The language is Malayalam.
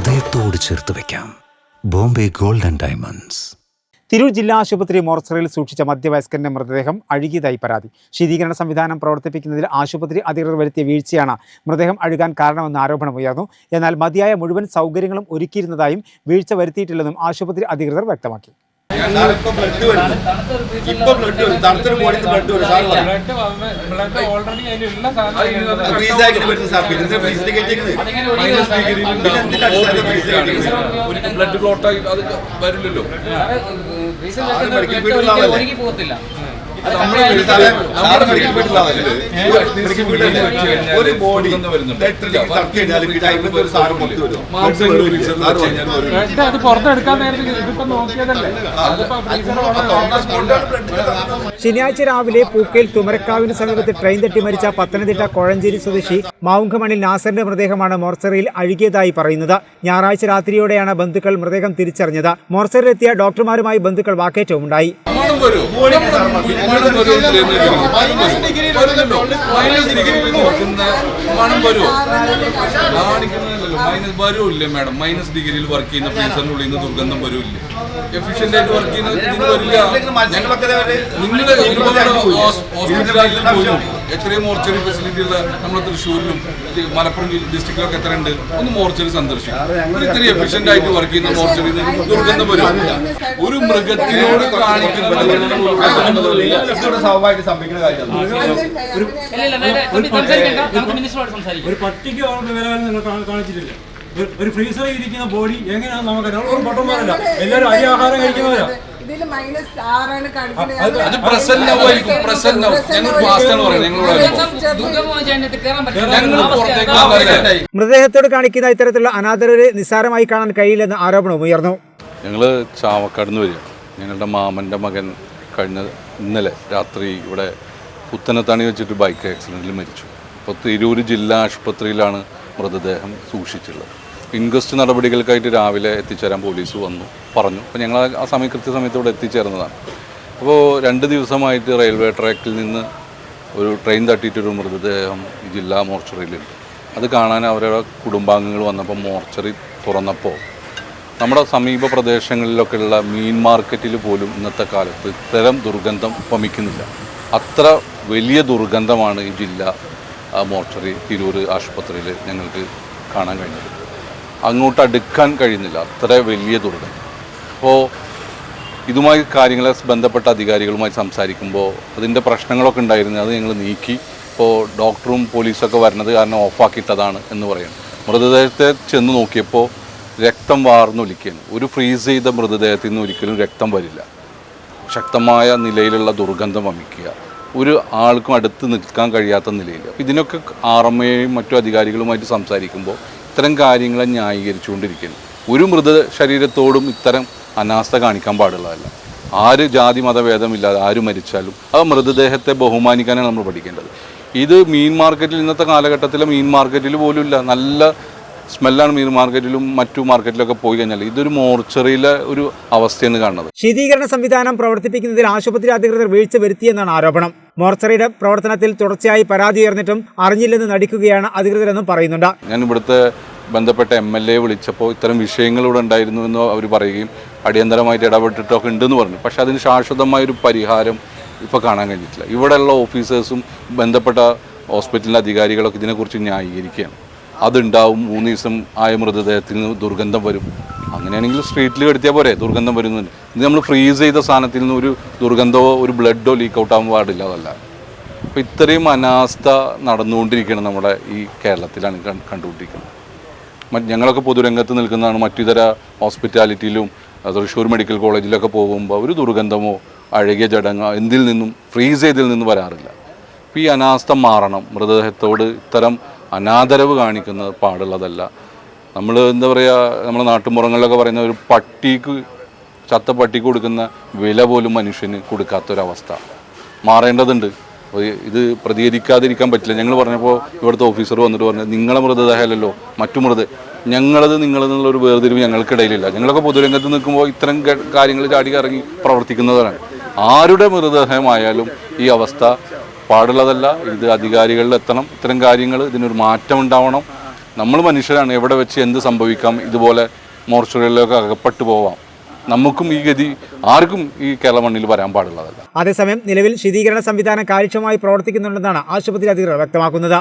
ഹൃദയത്തോട് ചേർത്ത് വെക്കാം. Bombay gold and diamonds. Tirur ജില്ലാ ആശുപത്രി മോർച്ചറിയിൽ സൂക്ഷിച്ച മധ്യവയസ്കന്റെ മൃതദേഹം അഴുകിയതായി പരാതി. ശീതീകരണ സംവിധാനം പ്രവർത്തിപ്പിക്കുന്നതിൽ ആശുപത്രി അധികൃതർ വരുത്തിയ വീഴ്ചയാണ് മൃതദേഹം അഴുകാൻ കാരണമെന്ന് ആരോപണമുയർന്നു എന്നാൽ മതിയായ മുഴുവൻ സൗകര്യങ്ങളും ഒരുക്കിയിരുന്നതായും വീഴ്ച വരുത്തിയിട്ടില്ലെന്നും ആശുപത്രി അധികൃതർ വ്യക്തമാക്കി. ഇപ്പൊ ബ്ലഡ് വരും ഇപ്പൊ ബ്ലഡ് വരും തണുത്തൊരു ബോഡിക്ക് ബ്ലഡ് വരും സാർ ബ്ലഡ് ഫ്രീസ് വരുന്നു സാർ. പിന്നെ ക്ലോട്ടായി അത് വരില്ലല്ലോ. മെഡിക്കൽ ഫീൽഡിലുള്ള ഒരു ബോഡി അത് പുറത്തെടുക്കാൻ നേരത്തെ ഇതിപ്പോ നോക്കിയതല്ലേ? ശനിയാഴ്ച രാവിലെ പൂക്കയിൽ തുമരക്കാവിന് സമീപത്ത് ട്രെയിൻ തട്ടി മരിച്ച പത്തനംതിട്ട കോഴഞ്ചേരി സ്വദേശി മാവുങ്കമണിൽ നാസറിന്റെ മൃതദേഹമാണ് മോർച്ചറിയിൽ അഴുകിയതായി പറയുന്നത്. ഞായറാഴ്ച രാത്രിയോടെയാണ് ബന്ധുക്കൾ മൃതദേഹം തിരിച്ചറിഞ്ഞത്. മോർച്ചറിയിലെത്തിയ ഡോക്ടർമാരുമായി ബന്ധുക്കൾ വാക്കേറ്റവുമുണ്ടായി. മണം ഡിഗ്രി മണം വരും മൈനസ് ഡിഗ്രിയിൽ നോക്കുന്ന മണം വരുമോ? കാണിക്കുന്നതല്ലോ മൈനസ് വരുമില്ലേ മാഡം മൈനസ് ഡിഗ്രിയിൽ വർക്ക് ചെയ്യുന്ന ഫ്രീസറിനുള്ളിൽ നിന്ന് ദുർഗന്ധം വരുമില്ലേ എഫിഷ്യന്റ് ആയിട്ട് വർക്ക് ചെയ്യുന്ന ഇതിന് വരില്ല നിങ്ങൾ ഒരുപാട് ഹോസ്പിറ്റലുകളിൽ പോലും എത്രയും മോർച്ചറി ഫെസിലിറ്റി ഉള്ള നമ്മുടെ തൃശ്ശൂരിലും മലപ്പുറം ഡിസ്ട്രിക്റ്റിലൊക്കെ എത്ര ഉണ്ട് ഒന്ന് മോർച്ചറി സന്ദർശിക്കും ഇത്ര ഇത്രയും എഫിഷ്യന്റ് ആയിട്ട് വർക്ക് ചെയ്യുന്ന മോർച്ചറി ദുർഗന്ധം വരും ഒരു മൃഗത്തിനോട് സ്വാഭാവികമായിട്ട് സംഭവിക്കുന്ന കാര്യമാണ് സംസാരിക്കാം ഒരു പട്ടിക്ക് വില കാണിച്ചിട്ടില്ല ഒരു- ഫ്രീസറിൽ ഇരിക്കുന്ന ബോഡി എങ്ങനെയാണ് നമുക്കറിയാം. ഒരു പൊട്ടന്മാരല്ല എല്ലാവരും അരി ആഹാരം കഴിക്കുന്നവരാ. അത് ഞങ്ങൾ പറയുന്നത്. മൃതദേഹത്തോട് കാണിക്കുന്ന ഇത്തരത്തിലുള്ള അനാദരവരെ നിസ്സാരമായി കാണാൻ കഴിയില്ലെന്ന് ആരോപണവും ഉയർന്നു. ഞങ്ങൾ ചാവക്കാടുന്ന് വരിക. ഞങ്ങളുടെ മാമന്റെ മകൻ കഴിഞ്ഞ ഇന്നലെ രാത്രി ഇവിടെ പുത്തനത്താണി വെച്ചിട്ട് ബൈക്ക് ആക്സിഡന്റിൽ മരിച്ചു. അപ്പോൾ തിരൂർ ജില്ലാ ആശുപത്രിയിലാണ് മൃതദേഹം സൂക്ഷിച്ചുള്ളത് ഇൻക്വസ്റ്റ് നടപടികൾക്കായിട്ട് രാവിലെ എത്തിച്ചേരാൻ പോലീസ് വന്നു പറഞ്ഞു. അപ്പോൾ ഞങ്ങൾ ആ- സമയം കൃത്യസമയത്ത് ഇവിടെ എത്തിച്ചേർന്നതാണ്. അപ്പോൾ രണ്ട് ദിവസമായിട്ട് റെയിൽവേ ട്രാക്കിൽ നിന്ന് ഒരു ട്രെയിൻ തട്ടിയിട്ടൊരു മൃതദേഹം ജില്ലാ മോർച്ചറിയിലുണ്ട്. അത് കാണാൻ അവരുടെ കുടുംബാംഗങ്ങൾ വന്നപ്പോൾ മോർച്ചറി തുറന്നപ്പോൾ നമ്മുടെ സമീപ പ്രദേശങ്ങളിലൊക്കെയുള്ള മീൻ മാർക്കറ്റിൽ പോലും ഇന്നത്തെ കാലത്ത് ഇത്തരം ദുർഗന്ധം വമിക്കുന്നില്ല. അത്ര വലിയ ദുർഗന്ധമാണ് ഈ ജില്ല മോർച്ചറി തിരൂർ ആശുപത്രിയിൽ ഞങ്ങൾക്ക് കാണാൻ കഴിഞ്ഞത്. അങ്ങോട്ട് അടുക്കാൻ കഴിയുന്നില്ല. അത്ര വലിയ ദുരിതം. അപ്പോൾ ഇതുമായി കാര്യങ്ങളെ ബന്ധപ്പെട്ട അധികാരികളുമായി സംസാരിക്കുമ്പോൾ അതിന്റെ പ്രശ്നങ്ങളൊക്കെ ഉണ്ടായിരുന്നു അത് ഞങ്ങൾ നീക്കി. ഇപ്പോൾ ഡോക്ടറും പോലീസൊക്കെ വരുന്നത് കാരണം ഓഫാക്കിയിട്ടതാണ് എന്ന് പറയുന്നു മൃതദേഹത്തെ ചെന്ന് നോക്കിയപ്പോൾ രക്തം വാർന്നൊലിക്കുകയാണ് ഒരു ഫ്രീസ് ചെയ്ത മൃതദേഹത്തിൽ നിന്ന് ഒരിക്കലും രക്തം വരില്ല. ശക്തമായ നിലയിലുള്ള ദുർഗന്ധം വമിക്കുക. ഒരു ആൾക്കും അടുത്ത് നിൽക്കാൻ കഴിയാത്ത നിലയിൽ അപ്പോൾ ഇതിനൊക്കെ ആർ എം എയും മറ്റു അധികാരികളുമായിട്ട് സംസാരിക്കുമ്പോൾ ഇത്തരം കാര്യങ്ങളെ ന്യായീകരിച്ചുകൊണ്ടിരിക്കുന്നു. ഒരു മൃത ശരീരത്തോടും ഇത്തരം അനാസ്ഥ കാണിക്കാൻ പാടുള്ളതല്ല. ആര് ജാതി മതഭേദമില്ലാതെ ആര് മരിച്ചാലും ആ മൃതദേഹത്തെ ബഹുമാനിക്കാനാണ് നമ്മൾ പഠിക്കേണ്ടത്. ഇത് മീൻ മാർക്കറ്റിൽ ഇന്നത്തെ കാലഘട്ടത്തിലെ മീൻ മാർക്കറ്റിൽ പോലും ഇല്ല. നല്ല സ്മെല്ലാണ് മീൻ മാർക്കറ്റിലും മറ്റു മാർക്കറ്റിലൊക്കെ പോയി കഴിഞ്ഞാൽ ഇതൊരു മോർച്ചറിയിലെ ഒരു അവസ്ഥയെന്ന് കാണുന്നത്. ശീതീകരണ സംവിധാനം പ്രവർത്തിപ്പിക്കുന്നതിൽ ആശുപത്രി അധികൃതർ വീഴ്ച വരുത്തിയെന്നാണ് ആരോപണം. മോർച്ചറിയുടെ പ്രവർത്തനത്തിൽ തുടർച്ചയായി പരാതി ഉയർന്നിട്ടും അറിഞ്ഞില്ലെന്ന് നടിക്കുകയാണ് അധികൃതരെന്നും പറയുന്നുണ്ട്. ഞാൻ ഇവിടുത്തെ ബന്ധപ്പെട്ട എം എൽ എ വിളിച്ചപ്പോൾ ഇത്തരം വിഷയങ്ങൾ ഇവിടെ ഉണ്ടായിരുന്നു അവർ പറയുകയും അടിയന്തരമായിട്ട് ഇടപെട്ടിട്ടൊക്കെ ഉണ്ടെന്ന് പറഞ്ഞു. പക്ഷേ അതിന് ശാശ്വതമായൊരു പരിഹാരം ഇപ്പോൾ കാണാൻ കഴിഞ്ഞിട്ടില്ല. ഇവിടെയുള്ള ഓഫീസേഴ്സും ബന്ധപ്പെട്ട ഹോസ്പിറ്റലിലെ അധികാരികളൊക്കെ ഇതിനെക്കുറിച്ച് ന്യായീകരിക്കുകയാണ്. അതുണ്ടാവും മൂന്ന് ദിവസം ആയ മൃതദേഹത്തിന് ദുർഗന്ധം വരും. അങ്ങനെയാണെങ്കിൽ സ്ട്രീറ്റിൽ കെടുത്തിയാൽ പോരെ ദുർഗന്ധം വരുന്നുണ്ട് ഇത് നമ്മൾ ഫ്രീസ് ചെയ്ത സാധനത്തിൽ നിന്ന് ഒരു ദുർഗന്ധമോ ഒരു ബ്ലഡോ ലീക്ക് ഔട്ട് ആകാൻ പാടില്ല അതല്ല. അപ്പോൾ ഇത്രയും അനാസ്ഥ നടന്നുകൊണ്ടിരിക്കുകയാണ് നമ്മുടെ ഈ കേരളത്തിലാണ് കണ്ടുകൊണ്ടിരിക്കുന്നത്. ഞങ്ങളൊക്കെ പൊതുരംഗത്ത് നിൽക്കുന്നതാണ് മറ്റുതര ഹോസ്പിറ്റാലിറ്റിയിലും തൃശ്ശൂർ മെഡിക്കൽ കോളേജിലൊക്കെ പോകുമ്പോൾ ഒരു ദുർഗന്ധമോ അഴകിയ ചടങ്ങോ എന്തിൽ നിന്നും ഫ്രീസ് ചെയ്തതിൽ നിന്നും വരാറില്ല. അപ്പോൾ ഈ അനാസ്ഥ മാറണം. മൃതദേഹത്തോട് ഇത്തരം അനാദരവ് കാണിക്കുന്നത് പാടുള്ളതല്ല. നമ്മൾ എന്താ പറയുക നമ്മുടെ നാട്ടുമ്പുറങ്ങളിലൊക്കെ പറയുന്ന ഒരു പട്ടിക്ക് ചത്ത പട്ടിക്ക് കൊടുക്കുന്ന വില പോലും മനുഷ്യന് കൊടുക്കാത്തൊരവസ്ഥ. മാറേണ്ടതുണ്ട്. ഇത് പ്രതികരിക്കാതിരിക്കാൻ പറ്റില്ല. ഞങ്ങൾ പറഞ്ഞപ്പോൾ ഇവിടുത്തെ ഓഫീസർ വന്നിട്ട് പറഞ്ഞു നിങ്ങളെ മൃതദേഹമല്ലല്ലോ മറ്റു മൃത ഞങ്ങളത് നിങ്ങളെന്നുള്ള ഒരു വേർതിരിവ് ഞങ്ങൾക്കിടയിലില്ല. ഞങ്ങളൊക്കെ പൊതുരംഗത്ത് നിൽക്കുമ്പോൾ ഇത്തരം കാര്യങ്ങൾ ചാടി ഇറങ്ങി പ്രവർത്തിക്കുന്നവരാണ്. ആരുടെ മൃതദേഹമായാലും ഈ അവസ്ഥ പാടുള്ളതല്ല. ഇത് അധികാരികളിൽ എത്തണം ഇത്തരം കാര്യങ്ങൾ ഇതിനൊരു മാറ്റം ഉണ്ടാവണം നമ്മൾ മനുഷ്യരാണ് എവിടെ വെച്ച് എന്ത് സംഭവിക്കാം ഇതുപോലെ മോർച്ചറികളിലൊക്കെ അകപ്പെട്ടു പോവാം. നമുക്കും ഈ ഗതി ആർക്കും ഈ കേരള മണ്ണിൽ വരാൻ പാടുള്ളതല്ല. അതേസമയം നിലവിൽ ശീതീകരണ സംവിധാനം കാര്യക്ഷമമായി പ്രവർത്തിക്കുന്നുണ്ടെന്നാണ് ആശുപത്രി അധികൃതർ വ്യക്തമാക്കുന്നത്.